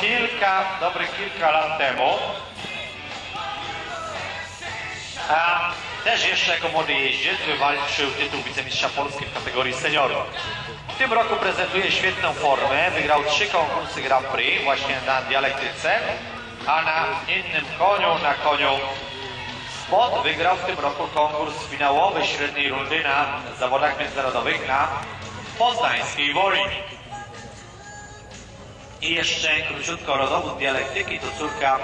kilka, dobrych kilka lat temu. A też jeszcze jako młody jeździec wywalczył tytuł wicemistrza Polski w kategorii seniorów. W tym roku prezentuje świetną formę, wygrał trzy konkursy Grand Prix właśnie na dialektyce, a na innym koniu, na koniu Spot wygrał w tym roku konkurs finałowy średniej rundy na zawodach międzynarodowych na poznańskiej Woli. I jeszcze króciutko rodowód dialektyki to córka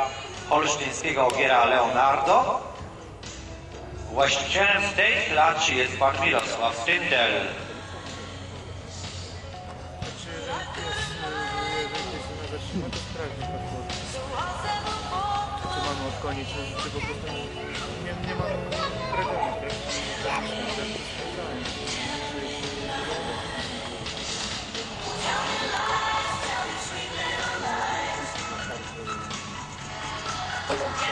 olsztyńskiego ogiera Leonardo. Właścicielem tej klaczy jest pan Mirosław Tyndel. Czy mamy od koni, czy, czy po prostu Okay.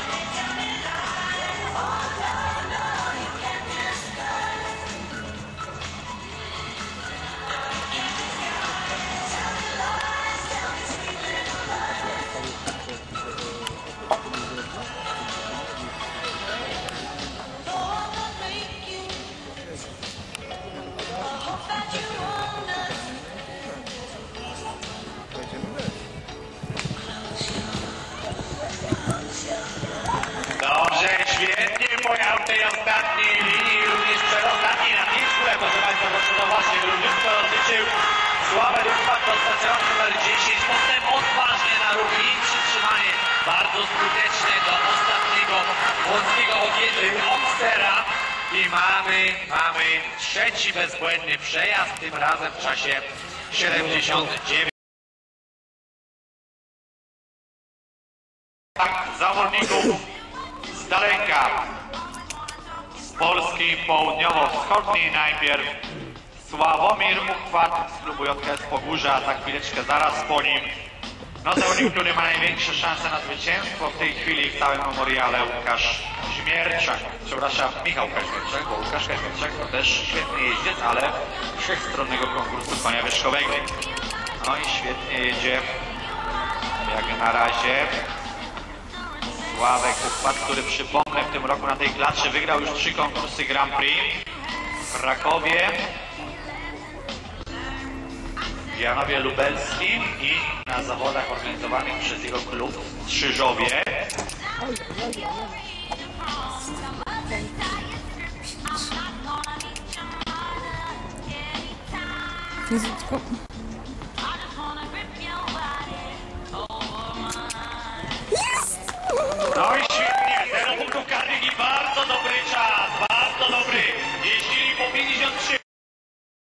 Dotyczył Sławę Duchwat, rozpoczęłam numer 10, potem odważnie na ruch i przytrzymanie bardzo skuteczne do ostatniego wąskiego ogiety Obstera i mamy, mamy trzeci bezbłędny przejazd, tym razem w czasie 79 zawodników z daleka, z Polski południowo-wschodniej najpierw Sławomir Uchwat z klubu JKS Pogórza, za chwileczkę zaraz po nim. No zawodnik, który ma największe szanse na zwycięstwo w tej chwili w całym memoriale Łukasz Śmierczak, przepraszam, Michał Kaśmierczak, bo Łukasz Kaśmierczak to też świetny jeździec, ale wszechstronnego konkursu konia wierzchowego. No i świetnie jedzie, jak na razie, Sławek Uchwat, który przypomnę w tym roku na tej klaczy wygrał już trzy konkursy Grand Prix w Krakowie, Janowie Lubelskim i na zawodach organizowanych przez jego klub Strzyżowie. Jezu, tylko